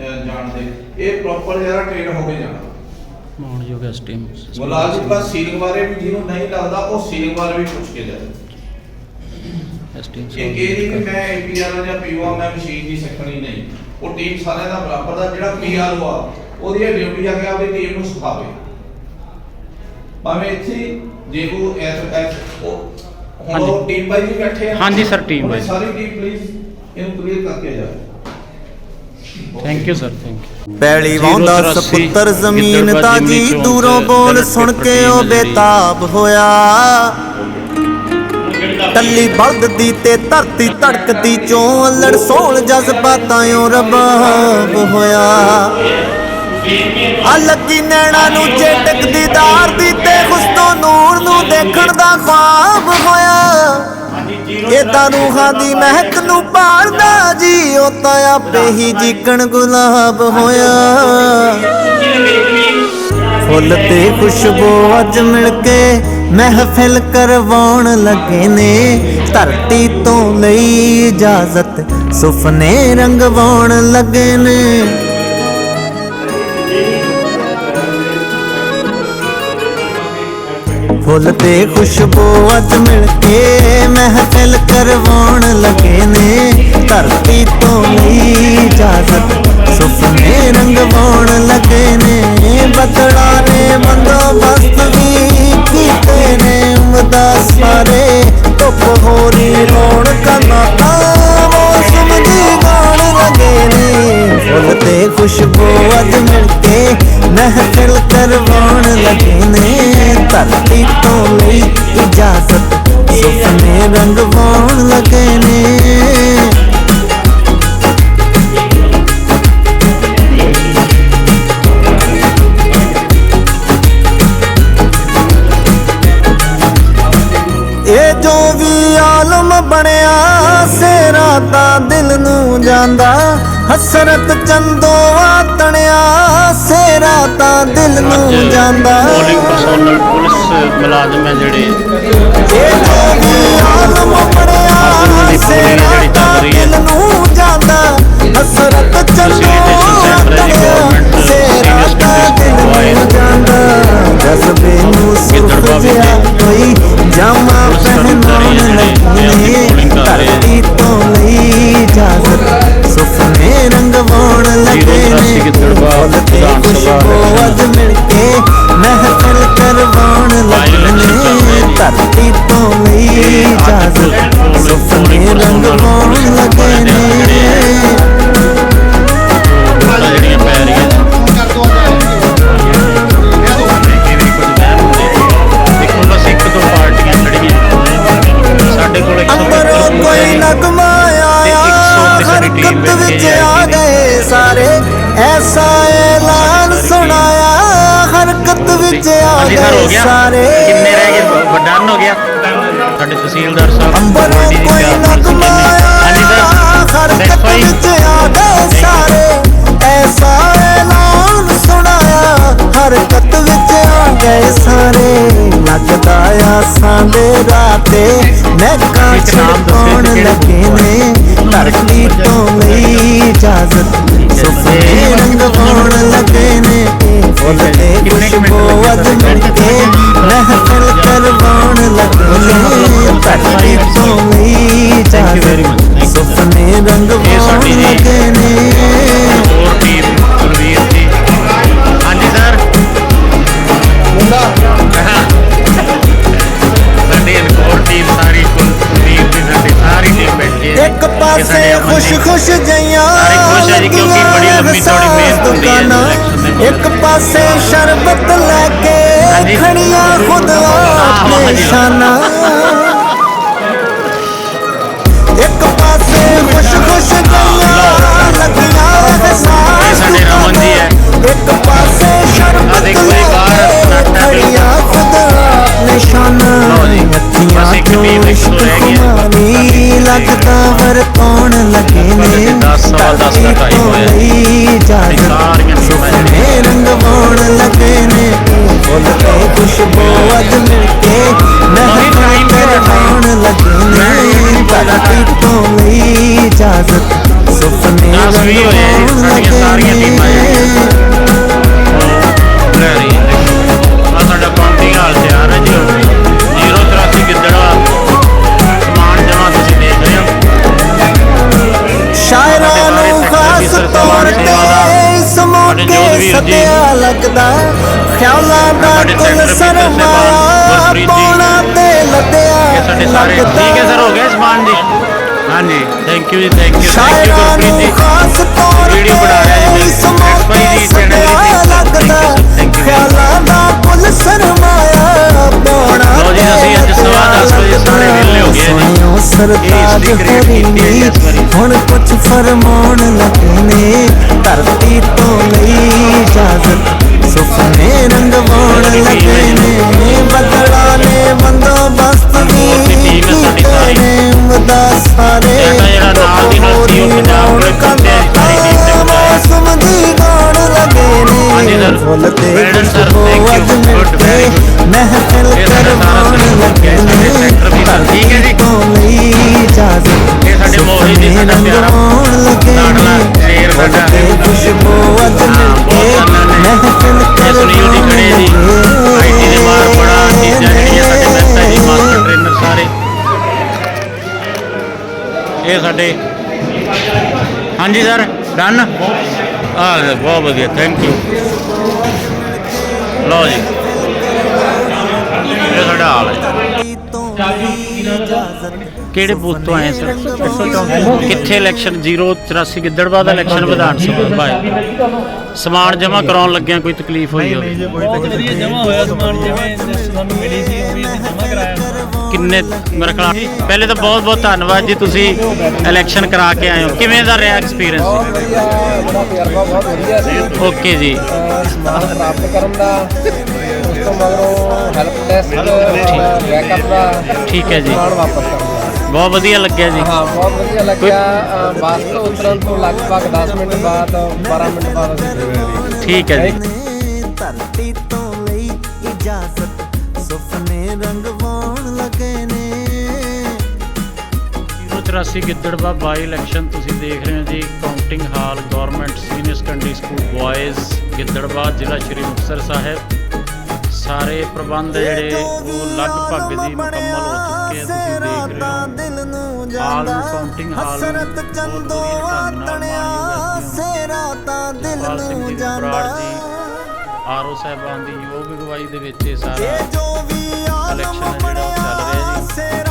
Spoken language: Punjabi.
ਅਹ, ਜਾਣਦੇ ਇਹ ਪ੍ਰੋਪਰ ਜਿਹੜਾ ਟ੍ਰੇਨ ਹੋ ਕੇ ਜਾਣਾ। ਮਾਨਯੋਗ ਐਸਟੀਐਮ ਜੀ ਬਸ ਸੀਲਿੰਗ ਬਾਰੇ ਵੀ ਜਿਹਨੂੰ ਨਹੀਂ ਲੱਗਦਾ ਉਹ ਸੀਲਿੰਗ ਬਾਰੇ ਵੀ ਪੁੱਛ ਕੇ ਜਾਏ। ਐਸਟੀਐਮ ਇਹ ਇਹ ਨਹੀਂ ਕਿ ਮੈਂ ਏਪੀਆਰ ਜਾਂ ਪੀਓ ਮੈਂ ਮਸ਼ੀਨ ਦੀ ਸਿੱਖਣੀ ਨਹੀਂ। ਉਹ ਟੀਮ ਸਾਰਿਆਂ ਦਾ ਬਰਾਬਰ ਦਾ ਜਿਹੜਾ ਪੀਆਰ ਆ ਉਹਦੀ ਡਿਊਟੀ ਆ ਕਿ ਆਪਣੀ ਟੀਮ ਨੂੰ ਸਿਖਾਵੇ। ਭਾਵੇਂ ਇੱਥੇ ਜੇ ਕੋ ਐਸ ਐਸ ਉਹ ਹੁਣ ਉਹ ਹਾਂਜੀ। ਟੀਮ ਵਾਈਜ਼ ਬੈਠੇ ਆ। ਹਾਂਜੀ sir, team wise। ਸਾਰੀ ਟੀਮ ਪਲੀਜ਼ ਇਹਨੂੰ ਕਲੀਅਰ ਕਰਕੇ ਜਾਓ। Thank you sir thank you ਪੈਲੀ ਵਾਉਂਦਾ 083 ਸਪੁੱਤਰ ਜ਼ਮੀਨ ਤਾਜੀ ਚੌਂਕ ਦੂਰੋਂ ਬੋਲ ਸੁਣ ਕੇ ਉਹ। ਬੇਤਾਬ ਹੋਇਆ। ਟੱਲੀ ਬਲਦ ਦੀ ਤੇ ਧਰਤੀ ਧੜਕਦੀ ਚੋਂ ਅਲੜ ਸੋਲ ਜਜ਼ਬਾਤਾਂ ਓ ਰਬਾਬ ਹੋਇਆ। ਆ ਲੱਗੀ ਨੈਣਾ ਨੂੰ ਚੇਟਕ ਦੀਦਾਰ ਦੀ ਤੇ ਹੁਸਨੋ ਨੂਰ ਨੂੰ ਦੇਖਣ ਦਾ ਏਦਾਂ ਰੂਹਾਂ ਦੀ ਮਹਿਕ ਨੂੰ ਭਾਲਦਾ ਜੀ, ਉਹ ਤਾਂ ਆਪੇ ਹੀ ਜੀਕਣ ਗੁਲਾਬ ਹੋਇਆ। ਫੁੱਲ ਤੇ ਖੁਸ਼ਬੂ ਅੱਜ ਮਿਲ ਕੇ ਮਹਿਫਿਲ ਕਰਵਾਉਣ ਲੱਗੇ ਨੇ। ਧਰਤੀ ਤੋਂ ਲਈ ਇਜਾਜ਼ਤ ਸੁਪਨੇ ਰੰਗਵਾਉਣ ਲੱਗੇ ਨੇ। ਫੁੱਲ ਤੇ ਖੁਸ਼ਬੂ ਅੱਜ ਮਿਲ ਕੇ ਮਹਿਫਿਲ ਕਰਵਾਉਣ ਲੱਗੇ ਨੇ। ਧਰਤੀ ਤੋਂ ਲਈ ਇਜਾਜ਼ਤ, ਸੁਪਨੇ ਰੰਗਵਾਉਣ ਲੱਗੇ ਨੇ। ਬਦਲਾ ਨੇ ਬੰਦੋਬਸਤ ਵੀ ਕੀਤੇ ਨੇ। ਉਮਦਾ ਸਾਰੇ, ਧੁੱਪ ਹੋਰੀ ਰੌਣਕਾਂ ਨਾ ਮੌਸਮ ਦੀ ਗਾਣ ਲੱਗੇ ਨੇ। ਫੁੱਲ ਤੇ ਖੁਸ਼ਬੂ ਅੱਜ ਮਿਲ ਕੇ ਮਹਿਫਿਲ ਕਰਵਾਉਣ ਲੱਗੇ ਨੇ। ਧਰਤੀ ਤੋਂ ਲਈ ਇਜਾਜ਼ਤ, ਸੁਪਨੇ ਰੰਗਵਾਉਣ ਲੱਗੇ ਨੇ। ਇਹ ਜੋ ਵੀ ਆਲਮ ਬਣਿਆ ਸੇਰਾ ਤਾਂ ਦਿਲ ਨੂੰ ਜਾਂਦਾ। ਹਸਰਤ ਚੰਦੋਆ ਤਣਿਆ ਸੇਰਾ ਤਾਂ ਦਿਲ ਨੂੰ ਜਾਂਦਾ। ਪੋਲਿੰਗ ਪਰਸੋਨਲ ਪੁਲਿਸ ਮੁਲਾਜ਼ਮ ਹੈ ਜਿਹੜੇ ਇਹ ਜੋ ਵੀ ਆਲਮ ਪੂਰੀ ਸੇਰਾ ਤਾਂ। ਦਿਲ ਨੂੰ ਜਾਂਦਾ। ਹਸਰਤ ਚੰਦੋਆ ਫੁੱਲ ਤੇ ਹਰਕਤ ਵਿੱਚ ਆ ਹਾਂਜੀ ਸਰ ਹੋ ਗਏ ਗਿਆ। ਸਾਰੇ। ਕਿੰਨੇ ਰਹਿ ਗਏ? ਡਨ ਹੋ ਗਿਆ? ਸਾਡੇ ਤਹਿਸੀਲਦਾਰ ਸਾਹਿਬ ਅੰਬਰੋਂ ਪਾਰਟੀ ਦੀ ਕੋਈ ਚਾਰ ਨਗਮਾ ਹਾਂਜੀ ਆਇਆ ਸਰ ਹਰਕਤ ਵਿੱਚ ਆ ਗਏ ਸਾਰੇ। ਐਸਾ ਐਲਾਨ ਸੁਣਾਇਆ ਹਰਕਤ ਵਿੱਚ ਆ ਗਏ ਸਾਰੇ। ਲੱਗਦਾ ਆ ਸਾਂਦੇ ਰਾਤੇ ਮੈਂ ਕਾਂ ਇੱਕ ਨਾਮ ਦੱਸਿਓ ਛਿੜਕਾਉਣ ਜੀ ਕਿਹੜੇ ਲੱਗੇ ਨੇ। ਧਰਤੀ ਤੋਂ ਲਈ ਇਜਾਜ਼ਤ ਸੁਪਨੇ ਰੰਗਵਾਉਣ ਲੱਗੇ ਦੁਕਾਨਾਂ। ਇੱਕ ਪਾਸੇ ਸ਼ਰਬਤ ਲੈ ਕੇ। ਖੜੀਆਂ ਖੁਦ ਆਪਣੇ। ਸ਼ਾਨਾਂ ਇੱਕ ਪਾਸੇ ਖੁਸ਼ ਖੁਸ਼ ਜਈਆਂ ਲੱਗੀਆਂ ਇਹ ਸਾਡੇ ਰਮਨ ਜੀ ਹੈ। ਇੱਕ ਪਾਸੇ ਸ਼ਰਬਤ ਦੇਖੋ ਲੈ ਕੇ ਖੜੀਆਂ ਖੁਦ ਆਪਣੇ ਸ਼ਾਨਾਂ ਲਓ ਜੀ, ਬਸ ਇੱਕ ਇਸ਼ਕ ਤੋਂ ਰਹਿ। ਖੁਮਾਰੀ ਲੱਗਦਾ ਵਰਤਾਉਣ ਲੱਗੇ ਨੇ ਅਸੀਂ ਦਸ ਸਵਾ ਦਸ ਦਾ time ਹੋਇਆ। ਸਾਰੀਆਂ ਸੁਪਨੇ ਰੰਗਵਾਉਣ ਲੱਗਦਾ ਖਿਆਲਾਂ ਦਾ ਕੁਲ ਸਰਮਾਇਆ ਜੀ। ਪੌਣਾ ਤੇ ਲੱਦਿਆ ਸਾਰੇ। ਠੀਕ ਹੈ ਸਰ ਹੋ ਗਿਆ ਸਮਾਨ ਜੀ ਹਾਂਜੀ ਥੈਂਕ ਯੂ ਜੀ thank you thank you Gurpreet ji ਖਾਸ ਤੌਰ ਵੀਡੀਓ ਬਣਾ ਰਿਹਾ ਜੀ ਮੈਂ। ਇਸ ਐਕਸ ਵਾਈ ਮੌਕੇ ਦੀ ਚੈਨਲ ਦੀ ਸਦਿਆ ਲੱਗਦਾ. ਖਿਆਲਾਂ ਦਾ ਕੁਲ ਸਰਮਾਇਆ ਪੌਣਾ ਲਓ ਜੀ, ਅਸੀਂ ਅੱਜ ਸਵਾ ਦਸ ਵਜੇ ਸਾਰੇ ਵਿਹਲੇ ਹੋ ਗਏ ਜੀ। ਸਰਤਾਜ ਇਹ create ਹੋਰੀ ਕੀਤੀ ਹੈ ਜੀ ਇਸ ਵਾਰੀ। ਹੁਣ ਕੁਝ ਫਰਮਾਉਣ ਲੱਗੇ ਨੇ ਧਰਤੀ ਤੋਂ ਲਈ sir, thank you. Good, very good. ਮਹਿਫਿਲ ਕਰਵਾਉਣ ਲੱਗੇ ਠੀਕ ਹੈ ਜੀ। ਇਜਾਜ਼ਤ ਇਹ ਜੀ, ਪਿਆਰਾ ਲਾਡਲਾ। ਸ਼ੇਰ ਖੁਸ਼ਬੂ ਅੱਜ। ਮਹਿਫਿਲ ਆਈਟੀ ਦੇ ਬਾਹਰ ਬੜਾ ਚੀਜ਼ਾਂ ਜਿਹੜੀਆਂ ਜੀ ਮਾਸਟਰ ਟ੍ਰੇਨਰ ਸਾਰੇ ਇਹ ਸਾਡੇ ਹਾਂਜੀ ਸਰ ਡਨ ਆ ਬਹੁਤ ਵਧੀਆ ਥੈਂਕ ਯੂ ਲਓ ਜੀ। ਇਹ ਸਾਡਾ ਹਾਲ ਹੈ। ਕਿਹੜੇ ਬੂਥ ਤੋਂ ਆਏ ਸਰ? ਕਿੱਥੇ ਇਲੈਕਸ਼ਨ 084 ਗਿੱਦੜਬਾਹ ਦਾ ਇਲੈਕਸ਼ਨ ਵਿਧਾਨ ਸਭਾ। ਦਾ ਹੈ ਸਮਾਨ ਜਮ੍ਹਾਂ ਕਰਾਉਣ ਲੱਗਿਆਂ ਕੋਈ ਤਕਲੀਫ ਹੋਈ ਹੋਵੇ। ਬਹੁਤ ਵਧੀਆ ਜਮਾ ਹੋਇਆ ਸਮਾਨ ਜਿਵੇਂ ਸਾਨੂੰ ਮਿਲੀ ਸੀ ਉਹ ਵੀ ਅਸੀਂ ਜਮਾ ਕਰਾਇਆ। ਕਿੰਨੇ ਮੇਰੇ ਖਿਆਲ ਪਹਿਲੇ ਤਾਂ ਬਹੁਤ ਬਹੁਤ ਧੰਨਵਾਦ ਜੀ ਤੁਸੀਂ ਇਲੈਕਸ਼ਨ ਕਰਾ ਕੇ ਆਏ ਹੋ। ਕਿਵੇਂ ਦਾ ਰਿਹਾ ਐਕਸਪੀਰੀਅੰਸ ਵਧੀਆ ਬੜਾ ਤਜਰਬਾ ਬਹੁਤ ਵਧੀਆ ਸੀ। ਓਕੇ ਜੀ। ਅਹ ਸਮਾਨ ਪ੍ਰਾਪਤ ਕਰਨ ਦਾ ਉਸ ਤੋਂ ਮਗਰੋਂ ਹੈਲਪ ਡੈਸਕ ਬੈਕਅਪ ਦਾ ਠੀਕ ਹੈ ਜੀ। ਸਮਾਨ ਵਾਪਸ ਕਰਨ ਦਾ ਬਹੁਤ ਵਧੀਆ ਲੱਗਿਆ ਜੀ। ਹਾਂ ਬਹੁਤ ਵਧੀਆ ਲੱਗਿਆ। ਅਹ ਬੱਸ ਤੋਂ ਉਤਰਨ ਤੋਂ ਲਗਭਗ 10 ਮਿੰਟ ਬਾਅਦ 12 ਮਿੰਟ ਬਾਅਦ ਅਸੀਂ ਠੀਕ ਹੈ ਜੀ। ਨੇ ਧਰਤੀ ਤੋਂ ਲਈ ਇਜਾਜ਼ਤ ਸੁਪਨੇ ਰੰਗਵਾਉਣ 084 ਗਿੱਦੜਬਾ ਬਾਈ ਇਲੈਕਸ਼ਨ ਤੁਸੀਂ ਦੇਖ ਰਹੇ ਹੋ ਜੀ counting hall government senior secondary school boys Gidderbaha ਜ਼ਿਲ੍ਹਾ ਸ਼੍ਰੀ ਮੁਕਤਸਰ ਸਾਹਿਬ। ਸਾਰੇ ਪ੍ਰਬੰਧ ਜਿਹੜੇ ਉਹ ਲਗਭਗ ਜੀ ਮੁਕੰਮਲ ਹੋ ਚੁੱਕੇ ਆ ਤੁਸੀਂ ਦੇਖ ਰਹੇ ਹੋ। ਦਿਲ ਨੂੰ ਹਾਲ ਜਾਂਦਾ ਨੂੰ ਕਾਊਂਟਿੰਗ ਹਾਲ ਹਸਰਤ ਚੰਦੋ ਆਤਣਿਆ ਸੇਰਾ ਤਾਂ ਦਿਲ ਨੂੰ ਜਾਂਦਾ। ਆਰਓ ਸਾਹਿਬਾਨ ਦੀ ਯੋਗ ਅਗਵਾਈ ਦੇ ਵਿੱਚ ਇਹ ਸਾਰਾ ਜਿਹੜਾ ਉਹ ਚੱਲ ਰਿਹਾ ਜੀ।